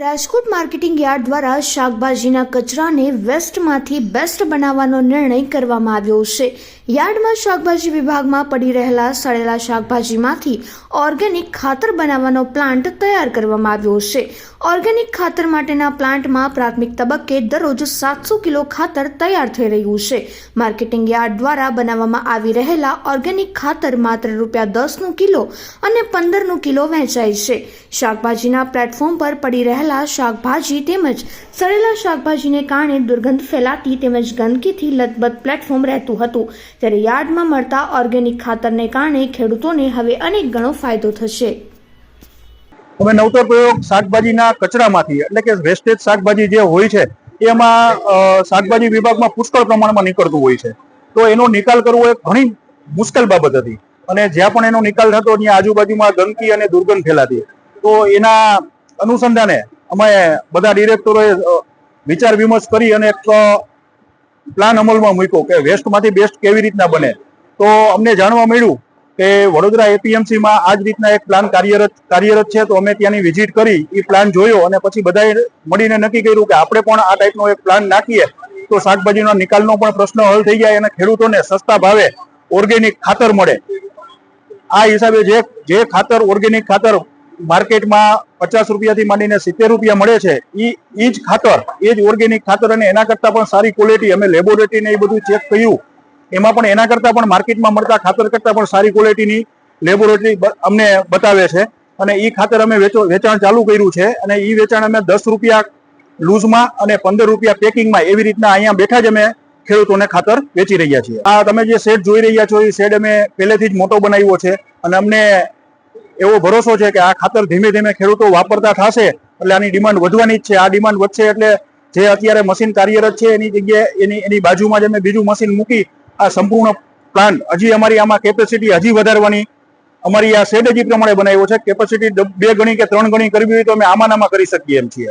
Rajkot marketing yard દ્વારા શાકભાજીના કચરાને વેસ્ટમાંથી બેસ્ટ બનાવવાનો નિર્ણય કરવામાં આવ્યો છે. યાર્ડમાં શાકભાજી વિભાગમાં પડી રહેલા સડેલા શાકભાજીમાંથી ઓર્ગેનિક ખાતર બનાવવાનો પ્લાન્ટ તૈયાર કરવામાં આવ્યો છે. ઓર્ગેનિક ખાતર માટેના પ્લાન્ટમાં પ્રાથમિક તબક્કે દરરોજ સાતસો કિલો ખાતર તૈયાર થઈ રહ્યું છે. માર્કેટિંગ યાર્ડ દ્વારા બનાવવામાં આવી રહેલા ઓર્ગેનિક ખાતર માત્ર રૂપિયા દસનું કિલો અને પંદરનું કિલો વેચાય છે. શાકભાજીના પ્લેટફોર્મ પર પડી રહેલા શાકભાજી તેમજ સડેલા શાકભાજીને કારણે દુર્ગંધ ફેલાતી તેમજ ગંદકીથી લથબથ પ્લેટફોર્મ રહેતું હતું. ત્યારે યાર્ડમાં મળતા ઓર્ગેનિક ખાતરને કારણે ખેડૂતોને હવે અનેક ગણો ફાયદો થશે. અમે નવતર પ્રયોગ શાકભાજીના કચરામાંથી, એટલે કે વેસ્ટેજ શાકભાજી જે હોય છે, એમાં શાકભાજી વિભાગમાં પુષ્કળ પ્રમાણમાં નીકળતું હોય છે. તો એનો નિકાલ કરવો એ ઘણી મુશ્કેલ બાબત હતી. અને જ્યાં પણ એનો નિકાલ થતો, ત્યાં આજુબાજુમાં ગંદકી અને દુર્ગંધ ફેલાતી. તો એના અનુસંધાને અમે બધા ડિરેક્ટરોએ વિચાર વિમર્શ કરી અને એક પ્લાન અમલમાં મૂક્યો કે વેસ્ટમાંથી બેસ્ટ કેવી રીતના બને. તો અમને જાણવા મળ્યું કે વડોદરા એપીએમસીમાં આ જ રીતના એક પ્લાન કાર્યરત કાર્યરત છે. તો અમે ત્યાંની વિઝિટ કરી એ પ્લાન જોયો અને પછી બધાએ મળીને નક્કી કર્યું કે આપણે પણ આ ટાઈપનો એક પ્લાન નાખીએ. તો શાકભાજીનો નિકાલનો પણ પ્રશ્ન હલ થઈ જાય અને ખેડૂતોને સસ્તા ભાવે ઓર્ગેનિક ખાતર મળે. આ હિસાબે જે જે ખાતર, ઓર્ગેનિક ખાતર માર્કેટમાં પચાસ રૂપિયાથી માંડીને સિત્તેર રૂપિયા મળે છે એ એ જ ખાતર, એ જ ઓર્ગેનિક ખાતર અને એના કરતાં પણ સારી ક્વોલિટી અમે લેબોરેટરીને એ બધું ચેક કર્યું. એમાં પણ એના કરતાં પણ માર્કેટમાં મળતા ખાતર કરતાં પણ સારી ક્વોલિટીની લેબોરેટરી અમને બતાવે છે. અને એ ખાતર અમે વેચો, વેચાણ ચાલુ કર્યું છે અને એ વેચાણ અમે દસ રૂપિયા લૂઝમાં અને પંદર રૂપિયા પેકિંગમાં એવી રીતના અહીંયા બેઠા જ અમે ખેડૂતોને ખાતર વેચી રહ્યા છીએ. આ તમે જે શેડ જોઈ રહ્યા છો એ શેડ અમે પહેલેથી જ મોટો બનાવ્યો છે અને અમને એવો ભરોસો છે કે આ ખાતર ધીમે ધીમે ખેડૂતો વાપરતા થશે, એટલે આની ડિમાન્ડ વધવાની જ છે. આ ડિમાન્ડ વધશે એટલે જે અત્યારે મશીન કાર્યરત છે, એની જગ્યાએ એની એની બાજુમાં જ અમે બીજું મશીન મૂકી આ સંપૂર્ણ પ્લાન્ટ હજી અમારી આમાં કેપેસિટી હજી વધારવાની, અમારી આ શેડ હજી પ્રમાણે બનાવ્યો છે. કેપેસિટી બે ગણી કે ત્રણ ગણી કરવી હોય તો અમે આમાં કરી શકીએ એમ છીએ.